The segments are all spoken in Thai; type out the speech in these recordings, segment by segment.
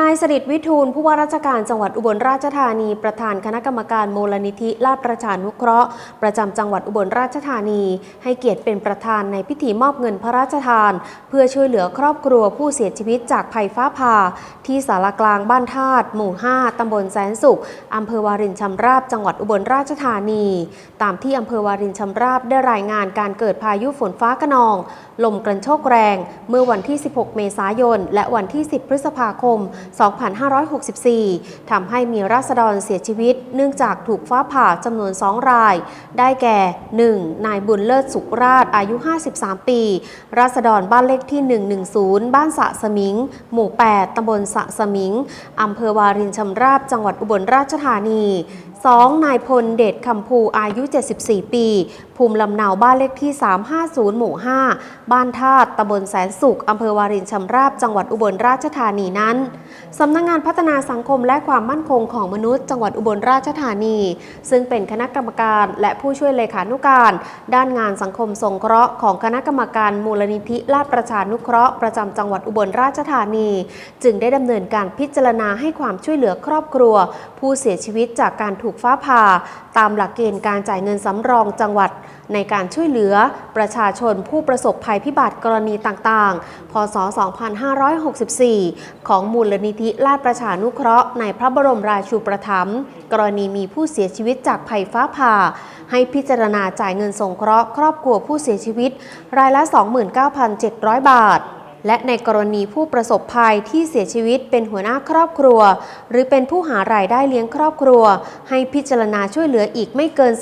นายสริตวิทูลผู้ว่าราชการจังหวัดอุบลราชธานี ประธานคณะกรรมการมูลนิธิลาดประชานุเคราะห์ ประจำจังหวัดอุบลราชธานี ให้เกียรติเป็นประธานในพิธีมอบเงินพระราชทาน เพื่อช่วยเหลือครอบครัวผู้เสียชีวิตจากภัยฟ้าผ่า ที่สารกลางบ้านธาตุหมู่ 5 ตำบลแสนสุขอำเภอวารินชำราบจังหวัดอุบลราชธานี ตามที่อำเภอวารินชำราบได้รายงานการเกิดพายุฝนฟ้ากระนอง ลมกระโชกแรง เมื่อวันที่ 16 เมษายน และวันที่ 10 พฤษภาคม2564 ทำให้มีราษฎรเสียชีวิต เนื่องจากถูกฟ้าผ่าจำนวน 2 ราย ได้แก่ 1. นายบุญเลิศสุขราชอายุ 53 ปี ราษฎรบ้านเลขที่ 110 บ้านสะสมิง หมู่ 8 ตำบลสะสมิง อำเภอวารินชำราบ จังหวัดอุบลราชธานี 2. นายพลเดชคำภูอายุ 74 ปี ภูมิลำเนาบ้านเลขที่ 350 หมู่ 5 บ้านธาตุตำบลแสนสุขอำเภอวารินชำราบ จังหวัดอุบลราชธานีนั้นสำนักงงานพัฒนาสังคมและความมั่นคงของมนุษย์ จังหวัดอุบลราชธานี ซึ่งเป็นคณะกรรมการและผู้ช่วยเลขานุการ ด้านงานสังคมสงเคราะห์ของคณะกรรมการมูลนิธิลาดประชานุเคราะห์ประจำจังหวัดอุบลราชธานี จึงได้ดำเนินการพิจารณาให้ความช่วยเหลือครอบครัว ผู้เสียชีวิตจากการถููกฟ้าผ่า ตามหลักเกณฑ์การจ่ายเงินสำรองจังหวัด ในการช่วยเหลือประชาชนผู้ประสบภัยพิบัติกรณีต่างๆ พศ 2564 ของมูลนิธิลาดประชานุเคราะห์ในพระบรมราชูปถัมภ์กรณีมีผู้เสียชีวิตจากภัยฟ้าผ่า ให้พิจารณาจ่ายเงินสงเคราะห์ครอบครัวผู้เสียชีวิต รายละ 29,700 บาท และในกรณีผู้ประสบภัยที่เสียชีวิตเป็นหัวหน้าครอบครัว หรือเป็นผู้หารายได้เลี้ยงครอบครัว ให้พิจารณาช่วยเหลืออีกไม่เกิน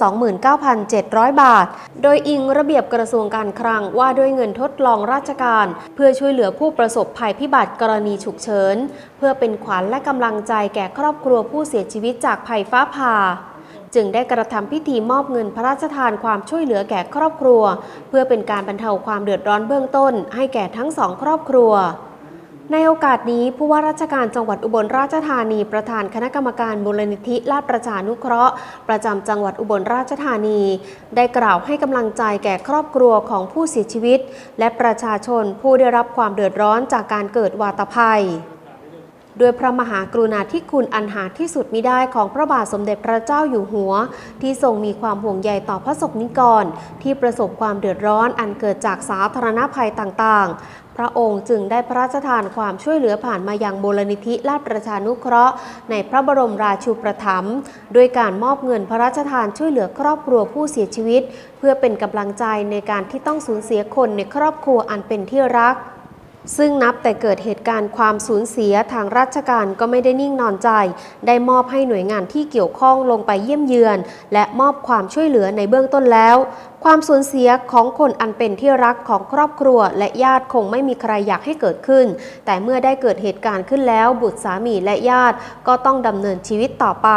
29,700 บาท โดยอิงระเบียบกระทรวงการคลังว่าด้วยเงินทดลองราชการ เพื่อช่วยเหลือผู้ประสบภัยพิบัติกรณีฉุกเฉิน เพื่อเป็นขวัญและกำลังใจแก่ครอบครัวผู้เสียชีวิตจากภัยฟ้าผ่า จึงได้กระทำพิธีมอบเงินพระราชทานความช่วยเหลือแก่ครอบครัว เพื่อเป็นการบรรเทาความเดือดร้อนเบื้องต้น ให้แก่ทั้งสองครอบครัวในโอกาสนี้ผู้ว่าราชการจังหวัดอุบลราชธานีประธานคณะกรรมการมูลนิธิลาดประชานุเคราะห์ ประจำจังหวัดอุบลราชธานี ได้กล่าวให้กำลังใจแก่ครอบครัวของผู้เสียชีวิต และประชาชนผู้ได้รับความเดือดร้อนจากการเกิดวาตภัย ด้วยพระมหากรุณาธิคุณอันหาที่สุดมิได้ของพระบาทสมเด็จพระเจ้าอยู่หัว ที่ทรงมีความห่วงใยต่อพระสงฆ์นิกร ที่ประสบความเดือดร้อนอันเกิดจากสาธารณภัยต่างๆ พระองค์จึงได้พระราชทานความช่วยเหลือผ่านมายังมูลนิธิลาดประชานุเคราะห์ ในพระบรมราชูปถัมภ์ด้วยการมอบเงินพระราชทานช่วยเหลือครอบครัวผู้เสียชีวิต เพื่อเป็นกำลังใจในการที่ต้องสูญเสียคนในครอบครัวอันเป็นที่รัก ซึ่งนับแต่เกิดเหตุการณ์ความสูญเสียทางราชการก็ไม่ได้นิ่งนอนใจ ได้มอบให้หน่วยงานที่เกี่ยวข้องลงไปเยี่ยมเยือน และมอบความช่วยเหลือในเบื้องต้นแล้ว ความสูญเสียของคนอันเป็นที่รักของครอบครัว และญาติคงไม่มีใครอยากให้เกิดขึ้น แต่เมื่อได้เกิดเหตุการณ์ขึ้นแล้ว บุตรสามีและญาติก็ต้องดำเนินชีวิตต่อไป